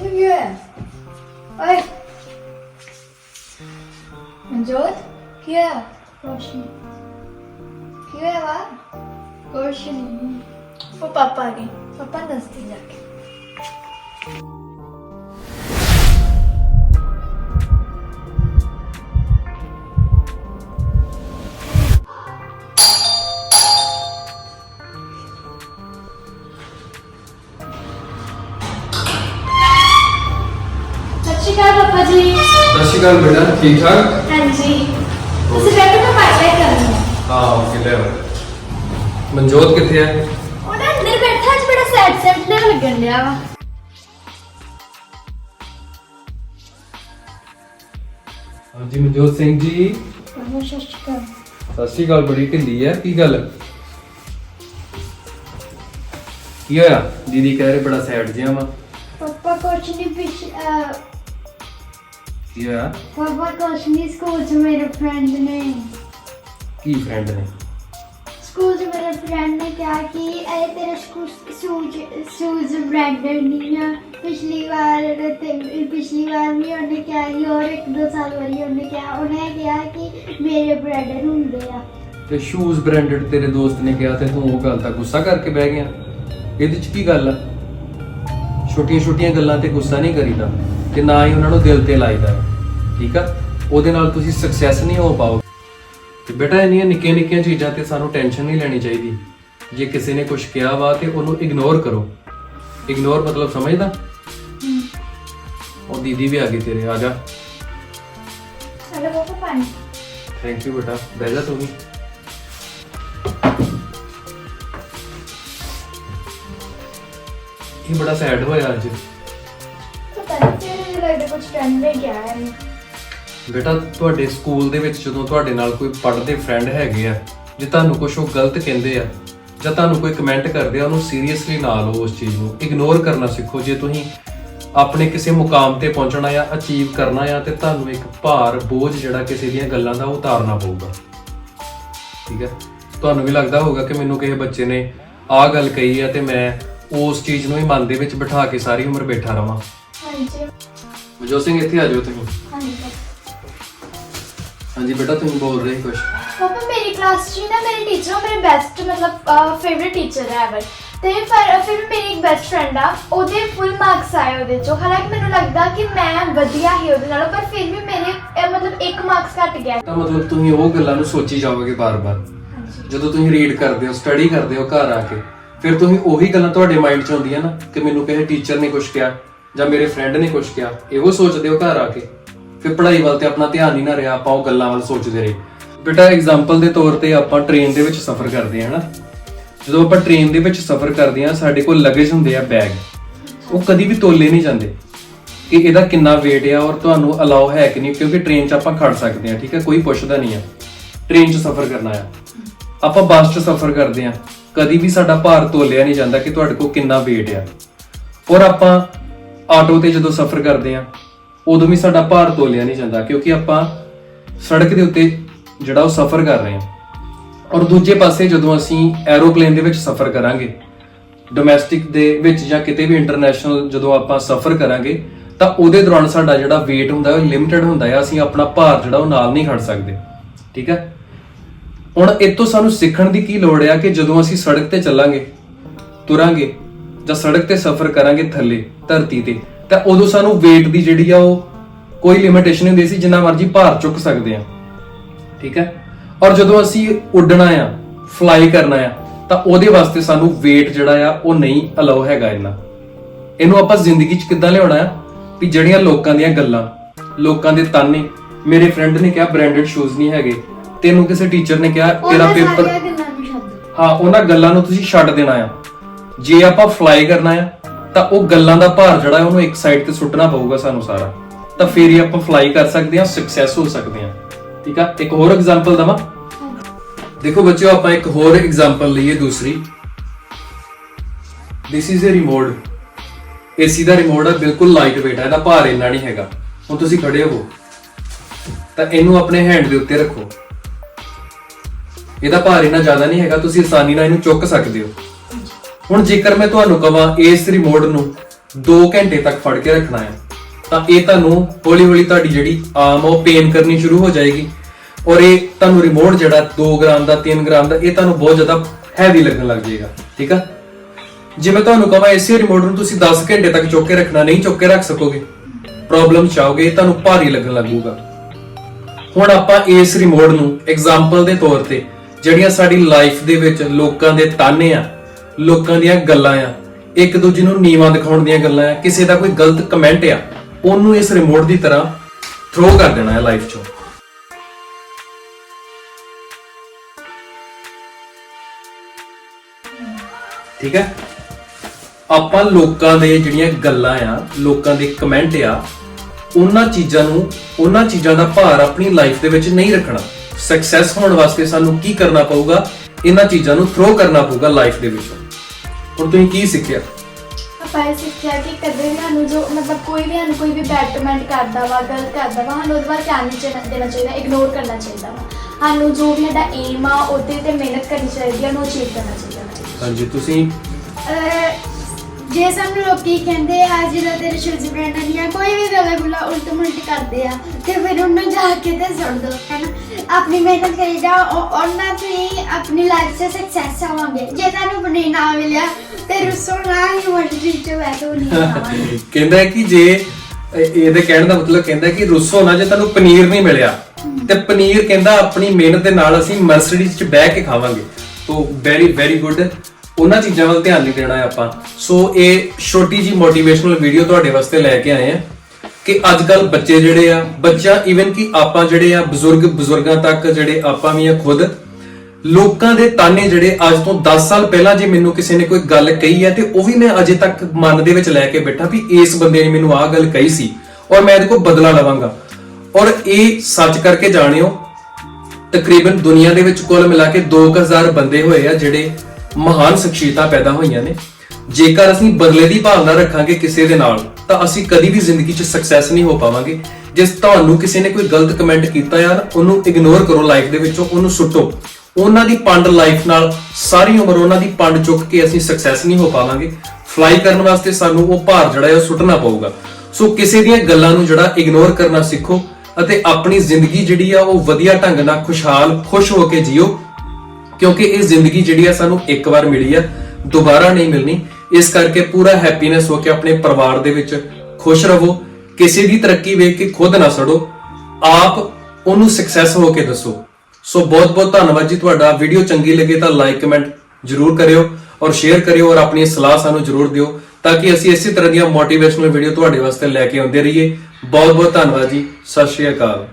ਕੀ ਹੈ ਓਏ ਮਨਜੋਤ ਕੀ ਹੈ ਰੋਸ਼ਨੀ ਕੀ ਹੈ ਵਾ ਰੋਸ਼ਨੀ ਉਹ ਪਾਪਾ ਆ ਸ਼੍ਰੀ ਅਕਾਲ ਪਾਪਾ ਜੀ। ਸਤਿ ਸ਼੍ਰੀ ਅਕਾਲ ਬੇਟਾ ਠੀਕ ਠਾਕ? ਹਾਂਜੀ। ਤੁਸੀਂ ਬੈਠੋ ਮੈਂ ਪਾਠ ਕਰਨੀ ਹੈ ਹਾਂ ਓਕੇ ਲੈ ਆਓ। ਮਨਜੋਤ ਕਿੱਥੇ ਹੈ ਉਹ ਨਾ ਅੰਦਰ ਬੈਠਾ ਅੱਜ ਬੜਾ ਸੈਡ ਸੈਡ ਜਿਹਾ ਲੱਗਣ ਡਿਆ ਵਾ। ਹਾਂਜੀ ਮਨਜੋਤ ਸਿੰਘ ਜੀ। ਪਾਪਾ ਸਤਿ ਸ਼੍ਰੀ ਅਕਾਲ। ਸਤਿ ਸ਼੍ਰੀ ਅਕਾਲ ਬੜੀ ਢਿੱਲੀ ਹੈ ਕੀ ਗੱਲ? ਕੀ ਹੋਇਆ? ਦੀਦੀ ਕਹਿ ਰਹੇ ਬੜਾ ਸੈਡ ਜਿਹਾ ਵਾ। ਪਾਪਾ ਕੁਛ ਨਹੀਂ ਪਿਛ ਅਹ, ਕੀ ਹੋਇਆ ਪਾਪਾ ਕੁਛ ਨਹੀਂ ਸਕੂਲ 'ਚ ਮੇਰੇ ਫਰੈਂਡ ਨੇ ਕੀ ਫਰੈਂਡ ਨੇ? ਸਕੂਲ 'ਚ ਮੇਰੇ ਫਰੈਂਡ ਨੇ ਕਿਹਾ ਕਿ ਇਹ ਤੇਰੇ ਸਕੂਲ ਸ਼ੂਜ਼ ਸ਼ੂਜ਼ ਬ੍ਰਾਂਡਡ ਨਹੀਂ ਆ। ਪਿਛਲੀ ਵਾਰ ਤੇ ਪਿਛਲੀ ਵਾਰ ਵੀ ਉਹਨੇ ਕਿਹਾ ਸੀ ਔਰ ਇੱਕ ਦੋ ਸਾਲ ਵਾਰੀ ਉਹਨੇ ਕਿਹਾ ਉਹਨੇ ਕਿਹਾ ਕਿ ਮੇਰੇ ਬ੍ਰਾਂਡਡ ਹੁੰਦੇ ਆ। ਤੇ ਸ਼ੂਜ਼ ਬ੍ਰਾਂਡਡ ਤੇਰੇ ਦੋਸਤ ਨੇ ਕਿਹਾ ਤੇ ਤੂੰ ਉਹ ਗੱਲ ਤਾਂ ਗੁੱਸਾ ਕਰਕੇ ਬਹਿ ਗਿਆ। ਇਹਦੇ ਚ ਕੀ ਗੱਲ ਆ? ਛੋਟੀਆਂ ਛੋਟੀਆਂ ਗੱਲਾਂ ਤੇ ਗੁੱਸਾ ਨਹੀਂ ਕਰੀਦਾ। ਤੇ ਨਾ ਹੀ ਉਹਨਾਂ ਨੂੰ ਦਿਲ ਤੇ ਲਾਈਦਾ ਠੀਕ ਆ? ਉਹਦੇ ਨਾਲ ਤੁਸੀਂ ਸਕਸੈਸ ਨਹੀਂ ਹੋ ਪਾਓਗੇ। ਤੇ ਬੇਟਾ ਇੰਨੀਆਂ ਨਿੱਕੀਆਂ ਨਿੱਕੀਆਂ ਚੀਜ਼ਾਂ ਤੇ ਸਾਨੂੰ ਟੈਨਸ਼ਨ ਨਹੀਂ ਲੈਣੀ ਚਾਹੀਦੀ। ਜੇ ਕਿਸੇ ਨੇ ਕੁਝ ਕਿਹਾ ਵਾ ਤੇ ਉਹਨੂੰ ਇਗਨੋਰ ਕਰੋ। ਇਗਨੋਰ ਮਤਲਬ ਸਮਝਦਾ? ਉਹ ਦੀਦੀ ਵੀ ਆ ਗਈ ਤੇਰੇ ਆ ਜਾ। ਚਲੋ ਪਾਪਾ ਪਾਣੀ ਥੈਂਕ ਯੂ ਬੇਟਾ ਬਹਿ ਜਾ ਤੂੰ ਵੀ। ਇਹ ਬੜਾ ਸੈਡ ਹੋਇਆ ਅੱਜ। ਕੁਝ ਹੈ? ਬੇਟਾ ਤੁਹਾਡੇ ਸਕੂਲ ਦੇ ਵਿੱਚ ਜਦੋਂ ਤੁਹਾਡੇ ਨਾਲ ਕੋਈ ਪੜ੍ਹਦੇ ਫਰੈਂਡ ਹੈਗੇ ਆ ਜੇ ਤੁਹਾਨੂੰ ਕੁਝ ਉਹ ਗਲਤ ਕਹਿੰਦੇ ਆ ਜਾਂ ਤੁਹਾਨੂੰ ਕੋਈ ਕਮੈਂਟ ਕਰਦੇ ਆ ਉਹਨੂੰ ਸੀਰੀਅਸਲੀ ਨਾ ਲਓ ਉਸ ਚੀਜ਼ ਨੂੰ। ਇਗਨੋਰ ਕਰਨਾ ਸਿੱਖੋ। ਜੇ ਤੁਸੀਂ ਆਪਣੇ ਕਿਸੇ ਮੁਕਾਮ ਤੇ ਪਹੁੰਚਣਾ ਆ ਅਚੀਵ ਕਰਨਾ ਆ ਤੇ ਤੁਹਾਨੂੰ ਇੱਕ ਭਾਰ ਬੋਝ ਜਿਹੜਾ ਕਿਸੇ ਦੀਆਂ ਗੱਲਾਂ ਦਾ ਉਤਾਰਨਾ ਪਊਗਾ। ਠੀਕ ਹੈ ਤੁਹਾਨੂੰ ਵੀ ਲੱਗਦਾ ਹੋਊਗਾ ਕਿ ਮੈਨੂੰ ਕਿਸੇ ਬੱਚੇ ਨੇ ਆਹ ਗੱਲ ਕਹੀ ਆ ਤੇ ਮੈਂ ਉਸ ਚੀਜ਼ ਨੂੰ ਹੀ ਮਨ ਦੇ ਵਿੱਚ ਬਿਠਾ ਕੇ ਸਾਰੀ ਉਮਰ ਬੈਠਾ ਰਵਾਂ। ਹਾਂਜੀ। ਮਜੋਤ ਸਿੰਘ ਇੱਥੇ ਆ ਜਾਓ ਤੁਸੀਂ। ਹਾਂਜੀ। ਹਾਂਜੀ ਬੇਟਾ ਤੁਸੀਂ ਬੋਲ ਰਹੇ ਕੁਝ ਪਾਪਾ ਮੇਰੀ ਕਲਾਸ 'ਚ ਨਾ ਮੇਰੇ ਟੀਚਰ ਮੇਰੇ ਬੈਸਟ ਮਤਲਬ ਫੇਵਰਿਟ ਟੀਚਰ ਹੈ ਐਵਰ। ਤੇ ਫਿਰ ਫਿਰ ਮੇਰੀ ਇੱਕ ਬੈਸਟ ਫਰੈਂਡ ਆ ਉਹਦੇ ਫੁੱਲ ਮਾਰਕਸ ਆਏ ਉਹਦੇ ਚੋਂ। ਹਾਲਾਂਕਿ ਮੈਨੂੰ ਲੱਗਦਾ ਕਿ ਮੈਂ ਵਧੀਆ ਹੀ ਉਹਦੇ ਨਾਲੋਂ ਪਰ ਫਿਰ ਵੀ ਮੇਰੇ ਅਹ, ਮਤਲਬ ਇੱਕ ਮਾਰਕਸ ਘੱਟ ਗਿਆ। ਤਾਂ ਮਤਲਬ ਤੁਸੀਂ ਉਹ ਗੱਲਾਂ ਨੂੰ ਸੋਚੀ ਜਾਓਗੇ ਬਾਰ-ਬਾਰ। ਜਦੋਂ ਤੁਸੀਂ ਰੀਡ ਕਰਦੇ ਹੋ ਸਟੱਡੀ ਕਰਦੇ ਹੋ ਘਰ ਆ ਕੇ ਫਿਰ ਤੁਸੀਂ ਉਹੀ ਗੱਲਾਂ ਤੁਹਾਡੇ ਮਾਈਂਡ 'ਚ ਆਉਂਦੀਆਂ ਨਾ ਕਿ ਮੈਨੂੰ ਕਿਸੇ ਟੀਚਰ ਨੇ ਕੁਝ ਕਿਹਾ। ਜਾਂ ਮੇਰੇ ਫਰੈਂਡ ਨੇ ਕੁਝ ਕਿਹਾ, ਇਹੋ ਸੋਚਦੇ ਹੋ ਘਰ ਆ ਕੇ। ਫਿਰ ਪੜ੍ਹਾਈ ਵੱਲ ਤੇ ਆਪਣਾ ਧਿਆਨ ਹੀ ਨਾ ਰਿਹਾ, ਆਪਾਂ ਉਹ ਗੱਲਾਂ ਵੱਲ ਸੋਚਦੇ ਰਹੇ। ਬੇਟਾ ਐਗਜ਼ਾਮਪਲ ਦੇ ਤੌਰ ਤੇ ਆਪਾਂ ਟ੍ਰੇਨ ਦੇ ਵਿੱਚ ਸਫ਼ਰ ਕਰਦੇ ਹਾਂ ਨਾ। ਜਦੋਂ ਆਪਾਂ ਟ੍ਰੇਨ ਦੇ ਵਿੱਚ ਸਫ਼ਰ ਕਰਦੇ ਹਾਂ, ਸਾਡੇ ਕੋਲ ਲਗੇਜ ਹੁੰਦੇ ਆ ਬੈਗ ਉਹ ਕਦੀ ਵੀ ਤੋਲੇ ਨਹੀਂ ਜਾਂਦੇ। ਕਿ ਇਹਦਾ ਕਿੰਨਾ weight ਆ ਔਰ ਤੁਹਾਨੂੰ ਅਲਾਉ ਹੈ ਕਿ ਨਹੀਂ, ਕਿਉਂਕਿ ਟ੍ਰੇਨ 'ਚ ਆਪਾਂ ਖੜ ਸਕਦੇ ਹਾਂ, ਠੀਕ ਹੈ? ਕੋਈ ਪੁੱਛਦਾ ਨਹੀਂ ਆ। ਟ੍ਰੇਨ 'ਚ ਸਫ਼ਰ ਕਰਨਾ ਆ। ਆਪਾਂ ਬੱਸ 'ਚ ਸਫ਼ਰ ਕਰਦੇ ਹਾਂ। ਕਦੀ ਵੀ ਸਾਡਾ ਭਾਰ ਤੋਲਿਆ ਨਹੀਂ ਜਾਂਦਾ ਕਿ ਤੁਹਾਡੇ ਕੋਲ ਕਿੰਨਾ weight ਆ। ਔਰ ਆਪਾਂ ਆਟੋ ਤੇ ਜਦੋਂ ਸਫ਼ਰ ਕਰਦੇ ਹਾਂ, ਉਦੋਂ ਵੀ ਸਾਡਾ ਭਾਰ ਤੋਲਿਆ ਨਹੀਂ ਜਾਂਦਾ, ਕਿਉਂਕਿ ਆਪਾਂ ਸੜਕ ਦੇ ਉੱਤੇ ਜਿਹੜਾ ਉਹ ਸਫ਼ਰ ਕਰ ਰਹੇ ਹਾਂ। ਔਰ ਦੂਜੇ ਪਾਸੇ ਜਦੋਂ ਅਸੀਂ ਐਰੋਪਲੇਨ ਦੇ ਵਿੱਚ ਸਫ਼ਰ ਕਰਾਂਗੇ ਡੋਮੈਸਟਿਕ ਦੇ ਵਿੱਚ ਜਾਂ ਕਿਤੇ ਵੀ ਇੰਟਰਨੈਸ਼ਨਲ ਜਦੋਂ ਆਪਾਂ ਸਫ਼ਰ ਕਰਾਂਗੇ, ਤਾਂ ਉਹਦੇ ਦੌਰਾਨ ਸਾਡਾ ਜਿਹੜਾ weight ਹੁੰਦਾ ਉਹ ਲਿਮਟਿਡ ਹੁੰਦਾ ਹੈ, ਅਸੀਂ ਆਪਣਾ ਭਾਰ ਜਿਹੜਾ ਉਹ ਨਾਲ ਨਹੀਂ ਖੜ ਸਕਦੇ। ਠੀਕ ਹੈ? ਹੁਣ ਇਹ ਤੋਂ ਸਾਨੂੰ ਸਿੱਖਣ ਦੀ ਕੀ ਲੋੜ ਆ ਕਿ ਜਦੋਂ ਅਸੀਂ ਸੜਕ ਤੇ ਚੱਲਾਂਗੇ, ਤੁਰਾਂਗੇ ਜਾਂ ਸੜਕ ਤੇ ਸਫ਼ਰ ਕਰਾਂਗੇ ਥੱਲੇ ਧਰਤੀ ਤੇ ਤਾਂ ਉਦੋਂ ਸਾਨੂੰ weight ਦੀ ਜਿਹੜੀ ਆ ਉਹ ਕੋਈ ਲਿਮਿਟੇਸ਼ਨ ਨਹੀਂ ਹੁੰਦੀ ਸੀ ਜਿੰਨਾ ਮਰਜ਼ੀ ਭਾਰ ਚੁੱਕ ਸਕਦੇ ਆ। ਠੀਕ ਹੈ? ਔਰ ਜਦੋਂ ਅਸੀਂ ਉੱਡਣਾ ਆ ਫਲਾਈ ਕਰਨਾ ਆ ਤਾਂ ਉਹਦੇ ਵਾਸਤੇ ਸਾਨੂੰ weight ਜਿਹੜਾ ਆ ਉਹ ਨਹੀਂ ਅਲਾਉ ਹੈਗਾ ਇੰਨਾ। ਇਹਨੂੰ ਆਪਾਂ ਜ਼ਿੰਦਗੀ 'ਚ ਕਿੱਦਾਂ ਲਿਆਉਣਾ ਆ? ਵੀ ਜਿਹੜੀਆਂ ਲੋਕਾਂ ਦੀਆਂ ਗੱਲਾਂ ਲੋਕਾਂ ਦੇ ਤਾਨੇ ਮੇਰੇ ਫਰੈਂਡ ਨੇ ਕਿਹਾ ਬ੍ਰਾਂਡਡ ਸ਼ੂਜ਼ ਨਹੀਂ ਹੈਗੇ। ਤੈਨੂੰ ਕਿਸੇ ਟੀਚਰ ਨੇ ਕਿਹਾ ਤੇਰਾ ਪੇਪਰ ਹਾਂ ਉਹਨਾਂ ਗੱਲਾਂ ਨੂੰ ਤੁਸੀਂ ਛੱਡ ਦੇਣਾ ਆ। ਜੇ ਆਪਾਂ ਫਲਾਈ ਕਰਨਾ ਆ, ਤਾਂ ਉਹ ਗੱਲਾਂ ਦਾ ਭਾਰ ਜਿਹੜਾ ਉਹਨੂੰ ਇੱਕ ਸਾਈਡ ਤੇ ਸੁੱਟਣਾ ਪਊਗਾ ਸਾਨੂੰ ਸਾਰਾ। ਤਾਂ ਫੇਰ ਹੀ ਆਪਾਂ ਫਲਾਈ ਕਰ ਸਕਦੇ ਹਾਂ ਸਕਸੈਸ ਹੋ ਸਕਦੇ ਹਾਂ। ਠੀਕ ਆ? ਇੱਕ ਹੋਰ ਐਗਜ਼ਾਮਪਲ ਦਵਾਂ? ਦੇਖੋ ਬੱਚਿਓ, ਆਪਾਂ ਇੱਕ ਹੋਰ ਐਗਜ਼ਾਮਪਲ ਲਈਏ ਦੂਸਰੀ। This is a remote AC the remote ਹੈ ਬਿਲਕੁਲ ਲਾਈਟ weight ਹੈ ਇਹਦਾ ਭਾਰ ਇੰਨਾ ਨਹੀਂ ਹੈਗਾ। ਹੁਣ ਤੁਸੀਂ ਖੜੇ ਹੋ। ਤਾਂ ਇਹਨੂੰ ਆਪਣੇ ਹੈਂਡ ਦੇ ਉੱਤੇ ਰੱਖੋ। ਇਹਦਾ ਭਾਰ ਇੰਨਾ ਜ਼ਿਆਦਾ ਨਹੀਂ ਹੈਗਾ, ਤੁਸੀਂ ਆਸਾਨੀ ਨਾਲ ਇਹਨੂੰ ਚੁੱਕ ਸਕਦੇ ਹੋ। ਹੁਣ ਜੇਕਰ ਮੈਂ ਤੁਹਾਨੂੰ ਕਹਾਂ ਇਸ ਰਿਮੋਟ ਨੂੰ 2 ਘੰਟੇ ਤੱਕ ਫੜ ਕੇ ਰੱਖਣਾ ਹੈ, ਤਾਂ ਇਹ ਤੁਹਾਨੂੰ ਹੌਲੀ ਹੌਲੀ ਤੁਹਾਡੀ ਜਿਹੜੀ ਆਮ ਆ ਉਹ ਪੇਨ ਕਰਨੀ ਸ਼ੁਰੂ ਹੋ ਜਾਏਗੀ। ਔਰ ਇਹ ਤੁਹਾਨੂੰ ਰਿਮੋਟ ਜਿਹੜਾ 2 ਗ੍ਰਾਮ ਦਾ 3 ਗ੍ਰਾਮ ਦਾ, ਇਹ ਤੁਹਾਨੂੰ ਬਹੁਤ ਜ਼ਿਆਦਾ ਹੈਵੀ ਲੱਗਣ ਲੱਗ ਜਾਏਗਾ, ਠੀਕ ਆ? ਜੇ ਮੈਂ ਤੁਹਾਨੂੰ ਕਹਾਂ ਇਸੇ ਰਿਮੋਟ ਨੂੰ ਤੁਸੀਂ 10 ਘੰਟੇ ਤੱਕ ਚੁੱਕ ਕੇ ਰੱਖਣਾ, ਨਹੀਂ ਚੁੱਕ ਕੇ ਰੱਖ ਸਕੋਗੇ ਪ੍ਰੋਬਲਮ ਚਾਹੋਗੇ ਇਹ ਤੁਹਾਨੂੰ ਭਾਰੀ ਲੱਗਣ ਲੱਗੂਗਾ। ਹੁਣ ਆਪਾਂ ਇਸ ਰਿਮੋਟ ਨੂੰ ਐਗਜ਼ਾਮਪਲ ਦੇ ਤੌਰ ਤੇ, ਜਿਹੜੀਆਂ ਸਾਡੀ ਲਾਈਫ ਦੇ ਵਿੱਚ ਲੋਕਾਂ ਦੇ ਤਾਨੇ ਆ ਲੋਕਾਂ ਦੀਆਂ ਗੱਲਾਂ ਆ। ਇੱਕ ਦੂਜੇ ਨੂੰ ਨੀਵਾਂ ਦਿਖਾਉਣ ਦੀਆਂ ਗੱਲਾਂ ਆ। ਕਿਸੇ ਦਾ ਕੋਈ ਗਲਤ ਕਮੈਂਟ ਆ, ਉਹਨੂੰ ਇਸ ਰਿਮੋਟ ਦੀ ਤਰ੍ਹਾਂ ਥਰੋ ਕਰ ਦੇਣਾ ਹੈ ਲਾਈਫ ਚੋਂ। ਠੀਕ ਹੈ? ਆਪਾਂ ਲੋਕਾਂ ਦੇ ਜਿਹੜੀਆਂ ਗੱਲਾਂ ਆ, ਲੋਕਾਂ ਦੇ ਕਮੈਂਟ ਆ, ਉਹਨਾਂ ਚੀਜ਼ਾਂ ਨੂੰ, ਉਹਨਾਂ ਚੀਜ਼ਾਂ ਦਾ ਭਾਰ ਆਪਣੀ ਲਾਈਫ ਦੇ ਵਿੱਚ ਨਹੀਂ ਰੱਖਣਾ। ਸਕਸੈਸ ਹੋਣ ਵਾਸਤੇ ਸਾਨੂੰ ਕੀ ਕਰਨਾ ਪਊਗਾ? ਇਹਨਾਂ ਚੀਜ਼ਾਂ ਨੂੰ ਥਰੋ ਕਰਨਾ ਪਊਗਾ ਲਾਈਫ ਦੇ ਵਿੱਚੋਂ। ਹੁਣ ਤੁਸੀਂ ਕੀ ਸਿੱਖਿਆ? ਆਪਾਂ ਇਹ ਸਿੱਖਿਆ ਕਿ ਕਦੇ ਵੀ ਸਾਨੂੰ ਜੋ ਮਤਲਬ ਕੋਈ ਵੀ ਸਾਨੂੰ ਕੋਈ ਵੀ ਬੈਡ ਕਮੈਂਟ ਕਰਦਾ ਵਾ ਗਲਤ ਕਰਦਾ ਵਾ ਸਾਨੂੰ ਉਹਦੇ ਬਾਰੇ ਧਿਆਨ ਨਹੀਂ ਚਾਹੀਦਾ- ਦੇਣਾ ਚਾਹੀਦਾ ਇਗਨੋਰ ਕਰਨਾ ਚਾਹੀਦਾ ਵਾ। ਸਾਨੂੰ ਜੋ ਵੀ ਸਾਡਾ ਏਮ ਆ ਉਹਦੇ ਤੇ ਮਿਹਨਤ ਕਰਨੀ ਚਾਹੀਦੀ ਆ ਉਹਨੂੰ ਅਚੀਵ ਕਰਨਾ ਚਾਹੀਦਾ ਵਾ। ਹਾਂਜੀ ਤੁਸੀਂ? ਅਹ ਜੇ ਸਾਨੂੰ ਲੋਕੀ ਕਹਿੰਦੇ ਆ ਜਿਹੜਾ ਤੇਰੇ ਸ਼ੂਜ਼ ਬ੍ਰਾਂਡ ਨਹੀਂ ਆ ਕੋਈ ਵੀ ਗੱਲ ਗੁਲਾ ਉਲਟ ਮੁਲਟ ਕਰਦੇ ਆ ਤੇ ਫਿਰ ਉਹਨੂੰ ਜਾ ਕੇ ਤੇ ਸੁਣ ਦੋ ਹੈਨਾ? ਆਪਣੀ ਮਿਹਨਤ ਕਰੀ ਜਾ ਉਹ- ਉਹਨਾਂ ਤੇ ਹੀ ਆਪਣੀ ਲਾਈਫ 'ਚ ਸਕਸੈਸ ਆਵਾਂਗੇ। ਜੇ ਤੁਹਾਨੂੰ ਬਣੀ ਨਾ ਮਿਲਿਆ ਤੇ ਰੁੱਸੋ ਨਾ ਯੂਨੀਵਰਸਿਟੀ 'ਚ ਬੈਠੋ ਨਹੀਂ ਕਹਿੰਦਾ ਹੈ ਕਿ ਜੇ ਇਹ- ਇਹਦੇ ਕਹਿਣ ਦਾ ਮਤਲਬ ਕਹਿੰਦਾ ਹੈ ਕਿ ਰੁੱਸੋ ਨਾ ਜੇ ਤੁਹਾਨੂੰ ਪਨੀਰ ਨਹੀਂ ਮਿਲਿਆ ਤੇ ਪਨੀਰ ਕਹਿੰਦਾ ਆਪਣੀ ਮਿਹਨਤ ਦੇ ਨਾਲ ਅਸੀਂ ਮਰਸੀਡੀਜ਼ 'ਚ ਬਹਿ ਕੇ ਖਾਵਾਂਗੇ। ਤੋਂ ਵੈਰੀ ਵੈਰੀ ਗੁੱਡ ਉਹਨਾਂ ਚੀਜ਼ਾਂ ਵੱਲ ਧਿਆਨ ਨਹੀਂ ਦੇਣਾ ਹੈ ਆਪਾਂ। ਸੋ ਇਹ ਛੋਟੀ ਜੀ ਮੋਟੀਵੇਸ਼ਨਲ ਵੀਡੀਓ ਤੁਹਾਡੇ ਵਾਸਤੇ ਲੈ ਕੇ ਆਏ ਆ ਕਿ ਅੱਜ ਕੱਲ ਬੱਚੇ ਜਿਹੜੇ ਆ ਬੱਚਾ ਇਵਨ ਕਿ ਆਪਾਂ ਜਿਹੜੇ ਆ ਬਜ਼ੁਰਗ ਬਜ਼ੁਰਗਾਂ ਤੱਕ ਜਿਹੜੇ ਆਪਾਂ ਵੀ ਆ ਖੁਦ ਲੋਕਾਂ ਦੇ ਤਾਨੇ ਜਿਹੜੇ ਅੱਜ ਤੋਂ 10 ਸਾਲ ਪਹਿਲਾਂ ਜੇ ਮੈਨੂੰ ਕਿਸੇ ਨੇ ਕੋਈ ਗੱਲ ਕਹੀ ਹੈ ਤੇ ਉਹ ਵੀ ਮੈਂ ਅਜੇ ਤੱਕ ਮਨ ਦੇ ਵਿੱਚ ਲੈ ਕੇ ਬੈਠਾ ਵੀ ਇਸ ਬੰਦੇ ਨੇ ਮੈਨੂੰ ਆਹ ਗੱਲ ਕਹੀ ਸੀ ਔਰ ਮੈਂ ਇਹਦੇ ਕੋਲ ਬਦਲਾ ਲਵਾਂਗਾ। ਔਰ ਇਹ ਸੱਚ ਕਰਕੇ ਜਾਣਿਓ, ਤਕਰੀਬਨ ਦੁਨੀਆ ਦੇ ਵਿੱਚ ਕੁੱਲ ਮਿਲਾ ਕੇ 2000 ਬੰਦੇ ਹੋਏ ਆ ਜਿਹੜੇ ਮਹਾਨ ਸ਼ਖਸੀਅਤਾਂ ਪੈਦਾ ਹੋਈਆਂ ਨੇ। ਜੇਕਰ ਅਸੀਂ ਬਦਲੇ ਦੀ ਭਾਵਨਾ ਰੱਖਾਂਗੇ ਕਿਸੇ ਦੇ ਨਾਲ, ਤਾਂ ਅਸੀਂ ਕਦੀ ਵੀ ਜ਼ਿੰਦਗੀ 'ਚ ਸਕਸੈਸ ਨਹੀਂ ਹੋ ਪਾਵਾਂਗੇ। ਜੇ ਤੁਹਾਨੂੰ ਕਿਸੇ ਨੇ ਕੋਈ ਗਲਤ ਕਮੈਂਟ ਕੀਤਾ ਯਾਰ, ਉਹਨੂੰ ਇਗਨੋਰ ਕਰੋ ਲਾਈਫ ਦੇ ਵਿੱਚੋਂ, ਉਹਨੂੰ ਸੁੱਟੋ। ਉਹਨਾਂ ਦੀ ਪੰਡ ਲਾਈਫ ਨਾਲ ਸਾਰੀ ਉਮਰ ਉਹਨਾਂ ਦੀ ਪੰਡ ਚੁੱਕ ਕੇ ਅਸੀਂ ਸਕਸੈਸ ਨਹੀਂ ਹੋ ਪਾਵਾਂਗੇ। ਫਲਾਈ ਕਰਨ ਵਾਸਤੇ ਸਾਨੂੰ ਉਹ ਭਾਰ ਜਿਹੜਾ ਹੈ ਉਹ ਸੁੱਟਣਾ ਪਊਗਾ। ਸੋ ਕਿਸੇ ਦੀਆਂ ਗੱਲਾਂ ਨੂੰ ਜਿਹੜਾ ਇਗਨੋਰ ਕਰਨਾ ਸਿੱਖੋ ਅਤੇ ਆਪਣੀ ਜ਼ਿੰਦਗੀ ਜਿਹੜੀ ਆ ਉਹ ਵਧੀਆ ਢੰਗ ਨਾਲ ਖੁਸ਼ਹਾਲ, ਖੁਸ਼ ਹੋ ਕੇ ਜੀਓ, ਕਿਉਂਕਿ ਇਹ ਜ਼ਿੰਦਗੀ ਜਿਹੜੀ ਆ ਸਾਨੂੰ ਇੱਕ ਵਾਰ ਮਿਲੀ ਆ, ਦੁਬਾਰਾ ਨਹੀਂ ਮਿਲਣੀ। ਇਸ ਕਰਕੇ ਪੂਰਾ ਹੈਪੀਨੈਸ ਹੋ ਕੇ ਆਪਣੇ ਪਰਿਵਾਰ ਦੇ ਵਿੱਚ ਖੁਸ਼ ਰਹੋ। ਕਿਸੇ ਦੀ ਤਰੱਕੀ ਵੇਖ ਕੇ ਖੁਦ ਨਾ ਸੜੋ। ਆਪ ਉਹਨੂੰ ਸਕਸੈਸ ਹੋ ਕੇ ਦੱਸੋ। ਸੋ ਬਹੁਤ ਬਹੁਤ ਧੰਨਵਾਦ ਜੀ ਤੁਹਾਡਾ। ਵੀਡੀਓ ਚੰਗੀ ਲੱਗੇ ਤਾਂ ਲਾਈਕ ਕਮੈਂਟ ਜਰੂਰ ਕਰਿਓ ਔਰ ਸ਼ੇਅਰ ਕਰਿਓ ਔਰ ਆਪਣੀ ਸਲਾਹ ਸਾਨੂੰ ਜਰੂਰ ਦਿਓ ਤਾਂ ਕਿ ਅਸੀਂ ਇਸੇ ਤਰ੍ਹਾਂ ਦੀਆਂ ਮੋਟੀਵੇਸ਼ਨਲ ਵੀਡੀਓ ਤੁਹਾਡੇ ਵਾਸਤੇ ਲੈ ਕੇ ਆਉਂਦੇ ਰਹੀਏ। ਬਹੁਤ ਬਹੁਤ ਧੰਨਵਾਦ ਜੀ। ਸਤਿ ਸ਼੍ਰੀ ਅਕਾਲ।